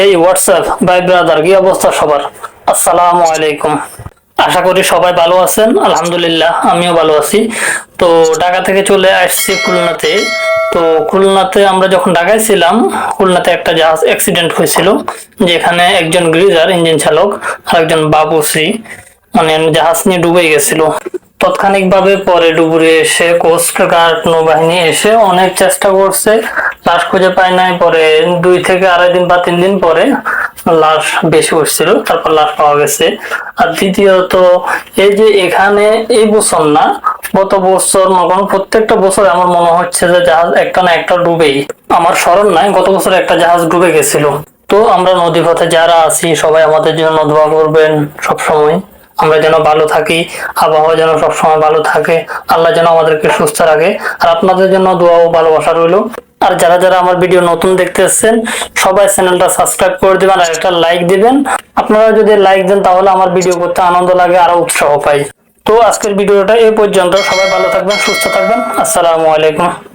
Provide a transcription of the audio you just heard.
এই হোয়াটসঅ্যাপ ভাই ব্রাদার কি অবস্থা সবার? আসসালামু আলাইকুম। আশা করি সবাই ভালো আছেন। আলহামদুলিল্লাহ, আমিও ভালো আছি। তো ঢাকা থেকে চলে আসছি খুলনাতে। তো খুলনাতে আমরা যখন ঢাকায় ছিলাম, খুলনাতে একটা জাহাজ অ্যাক্সিডেন্ট হয়েছিল, যেখানে একজন গ্রিজার ইঞ্জিন চালক, আর একজন বাবুশ্রী মানে জাহাজ নিয়ে ডুবে গেছিল। তাৎক্ষণিকভাবে পরে ডুবুরে এসে কোস্ট গার্ড নৌবাহিনী এসে অনেক চেষ্টা করছে। লাশ খুঁজে পায় নাই, পরে দুই থেকে আড়াই দিন বা তিন দিন পরে লাশ বেশি উঠছিল, তারপর লাশ পাওয়া গেছে। আর দ্বিতীয়ত, এই যে এখানে এই বছর না, গত বছর মতন প্রত্যেকটা বছর আমার মনে হচ্ছে যে জাহাজ একটা না একটা ডুবেই। আমার স্মরণ নাই, গত বছর একটা জাহাজ ডুবে গেছিল। তো আমরা নদী পথে যারা আছি, সবাই আমাদের জন্য দোয়া করবেন সব সময় আমরা যেন ভালো থাকি, আবহাওয়া যেন সবসময় ভালো থাকে, আল্লাহ যেন আমাদেরকে সুস্থ রাখে। আর আপনাদের জন্য দোয়া ও ভালোবাসা রইল। আর যারা যারা আমার ভিডিও নতুন দেখতেছেন সবাই চ্যানেলটা সাবস্ক্রাইব করে দিবেন আর একটা লাইক দিবেন। আপনারা যদি লাইক দেন, তাহলে আমার ভিডিও করতে আনন্দ লাগে, আর উৎসাহ পাই। তো আজকের ভিডিওটা এ পর্যন্ত। সবাই ভালো থাকবেন, সুস্থ থাকবেন। আসসালামু আলাইকুম।